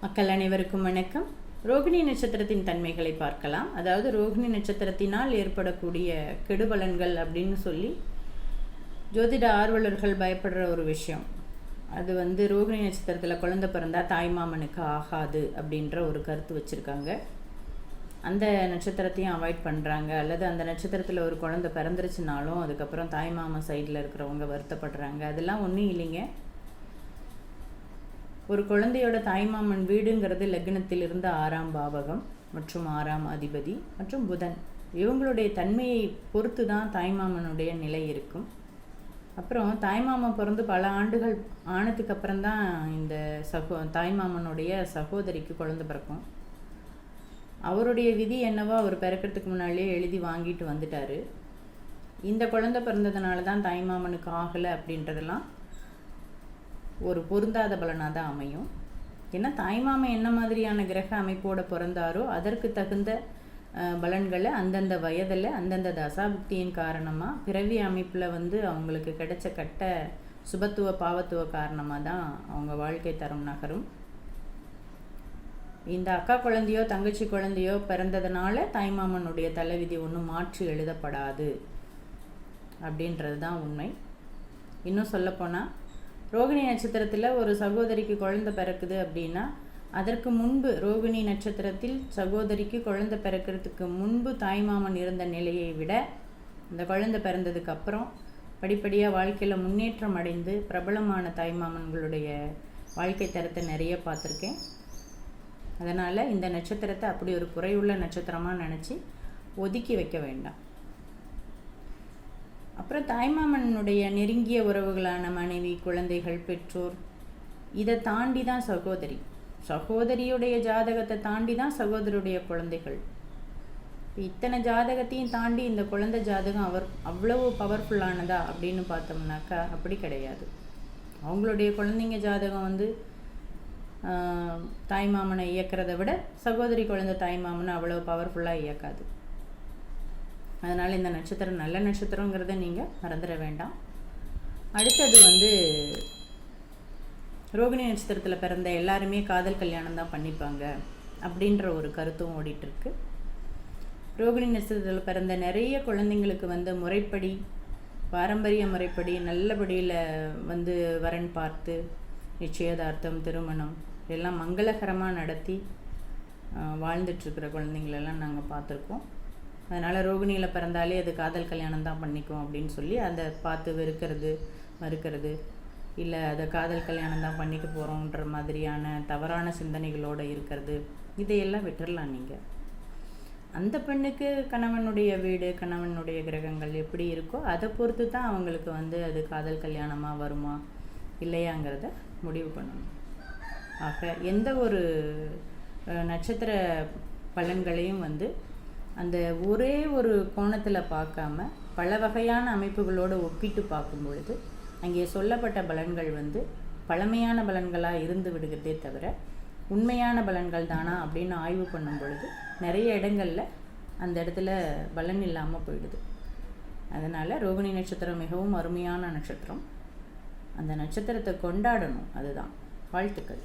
மக்கள் அனைவருக்கும் வணக்கம். ரோகிணி நட்சத்திரத்தின் தன்மைகளை பார்க்கலாம். அதாவது ரோகிணி நட்சத்திரத்தினால் ஏற்படக்கூடிய கெடுபலன்கள் அப்படின்னு சொல்லி ஜோதிட ஆர்வலர்கள் பயப்படுற ஒரு விஷயம். அது வந்து ரோகிணி நட்சத்திரத்தில் குழந்தை பிறந்தா தாய்மாமனுக்கு ஆகாது அப்படின்ற ஒரு கருத்து வச்சுருக்காங்க. அந்த நட்சத்திரத்தையும் அவாய்ட் பண்ணுறாங்க அல்லது அந்த நட்சத்திரத்தில் ஒரு குழந்தை பிறந்துருச்சுனாலும் அதுக்கப்புறம் தாய்மாமன் சைடில் இருக்கிறவங்க வருத்தப்படுறாங்க. அதெல்லாம் ஒன்றும் இல்லைங்க. ஒரு குழந்தையோட தாய்மாமன் வீடுங்கிறது லக்னத்திலிருந்து ஆறாம் பாவகம் மற்றும் ஆறாம் அதிபதி மற்றும் புதன். இவங்களுடைய தன்மையை பொறுத்து தான் தாய்மாமனுடைய நிலை இருக்கும். அப்புறம் தாய்மாமன் பிறந்து பல ஆண்டுகள் ஆனதுக்கு அப்புறம் தான் இந்த சகோ தாய்மாமனுடைய சகோதரிக்கு குழந்தை பிறக்கும். அவருடைய விதி என்னவோ அவர் பிறக்கிறதுக்கு முன்னாடியே எழுதி வாங்கிட்டு வந்துட்டார். இந்த குழந்தை பிறந்ததுனால தான் தாய்மாமனுக்கு ஆகலை அப்படின்றதெல்லாம் ஒரு பொருந்தாத பலனாக தான் அமையும். ஏன்னா தாய்மாமன் என்ன மாதிரியான கிரக அமைப்போடு பிறந்தாரோ அதற்கு தகுந்த பலன்களை அந்தந்த வயதில் அந்தந்த தசாபுக்தியின் காரணமாக பிறவி அமைப்பில் வந்து அவங்களுக்கு கிடைச்ச கட்ட சுபத்துவ பாவத்துவ காரணமாக தான் அவங்க வாழ்க்கை தரம் நகரும். இந்த அக்கா குழந்தையோ தங்கச்சி குழந்தையோ பிறந்ததுனால தாய்மாமனுடைய தலைவிதி ஒன்றும் மாற்றி எழுதப்படாது. அப்படின்றது தான் உண்மை. இன்னும் சொல்லப்போனால் ரோகிணி நட்சத்திரத்தில் ஒரு சகோதரிக்கு குழந்தை பிறக்குது அப்படின்னா அதற்கு முன்பு ரோகிணி நட்சத்திரத்தில் சகோதரிக்கு குழந்தை பிறக்கிறதுக்கு முன்பு தாய்மாமன் இருந்த நிலையை விட இந்த குழந்தை பிறந்ததுக்கு அப்புறம் படிப்படியாக வாழ்க்கையில் முன்னேற்றம் அடைந்து பிரபலமான தாய்மாமன்களுடைய வாழ்க்கை தரத்தை நிறைய பார்த்துருக்கேன். அதனால் இந்த நட்சத்திரத்தை அப்படி ஒரு குறையுள்ள நட்சத்திரமாக நினச்சி ஒதுக்கி வைக்க வேண்டாம். அப்புறம் தாய்மாமனுடைய நெருங்கிய உறவுகளான மனைவி குழந்தைகள் பெற்றோர் இதை தாண்டி தான் சகோதரி. சகோதரியுடைய ஜாதகத்தை தாண்டி தான் சகோதரருடைய குழந்தைகள். இத்தனை ஜாதகத்தையும் தாண்டி இந்த குழந்தை ஜாதகம் அவர் அவ்வளவு பவர்ஃபுல்லானதா அப்படின்னு பார்த்தோம்னாக்கா அப்படி கிடையாது. அவங்களுடைய குழந்தைங்க ஜாதகம் வந்து தாய்மாமனை இயக்கிறத விட சகோதரி குழந்தை தாய்மாமனை அவ்வளோ பவர்ஃபுல்லாக இயக்காது. அதனால் இந்த நட்சத்திரம் நல்ல நட்சத்திரங்கிறத நீங்கள் மறந்துட வேண்டாம். அடுத்தது வந்து ரோகிணி நட்சத்திரத்தில் பிறந்த எல்லாருமே காதல் கல்யாணம் தான் பண்ணிப்பாங்க அப்படின்ற ஒரு கருத்தும் ஓடிட்டுருக்கு. ரோகிணி நட்சத்திரத்தில் பிறந்த நிறைய குழந்தைங்களுக்கு வந்து முறைப்படி பாரம்பரிய முறைப்படி நல்லபடியில் வந்து வரன் பார்த்து நிச்சயதார்த்தம் திருமணம் எல்லாம் மங்களகரமாக நடத்தி வாழ்ந்துட்டுருக்கிற குழந்தைங்களெல்லாம் நாங்கள் பார்த்துருக்கோம். அதனால் ரோகிணியில் பிறந்தாலே அது காதல் கல்யாணம் தான் பண்ணிக்கும் அப்படின்னு சொல்லி அதை பார்த்து வெறுக்கிறது மறுக்கிறது. இல்லை அதை காதல் கல்யாணம் தான் பண்ணிக்க போகிறோன்ற மாதிரியான தவறான சிந்தனைகளோடு இருக்கிறது. இதையெல்லாம் விட்டுறலாம் நீங்கள் அந்த பெண்ணுக்கு கணவனுடைய வீடு கணவனுடைய கிரகங்கள் எப்படி இருக்கோ அதை பொறுத்து தான் அவங்களுக்கு வந்து அது காதல் கல்யாணமாக வருமா இல்லையாங்கிறத முடிவு பண்ணணும். ஆக எந்த ஒரு நட்சத்திர பலன்களையும் வந்து அந்த ஒரே ஒரு கோணத்தில் பார்க்காம பல வகையான அமைப்புகளோடு ஒப்பிட்டு பார்க்கும் பொழுது அங்கே சொல்லப்பட்ட பலன்கள் வந்து பழமையான பலன்களாக இருந்து விடுகிறதே தவிர உண்மையான பலன்கள் தானா அப்படின்னு ஆய்வு பண்ணும் பொழுது நிறைய இடங்களில் அந்த இடத்துல பலன் இல்லாமல் போயிடுது. அதனால் ரோகிணி நட்சத்திரம் மிகவும் அருமையான நட்சத்திரம். அந்த நட்சத்திரத்தை கொண்டாடணும் அதுதான். வாழ்த்துக்கள்.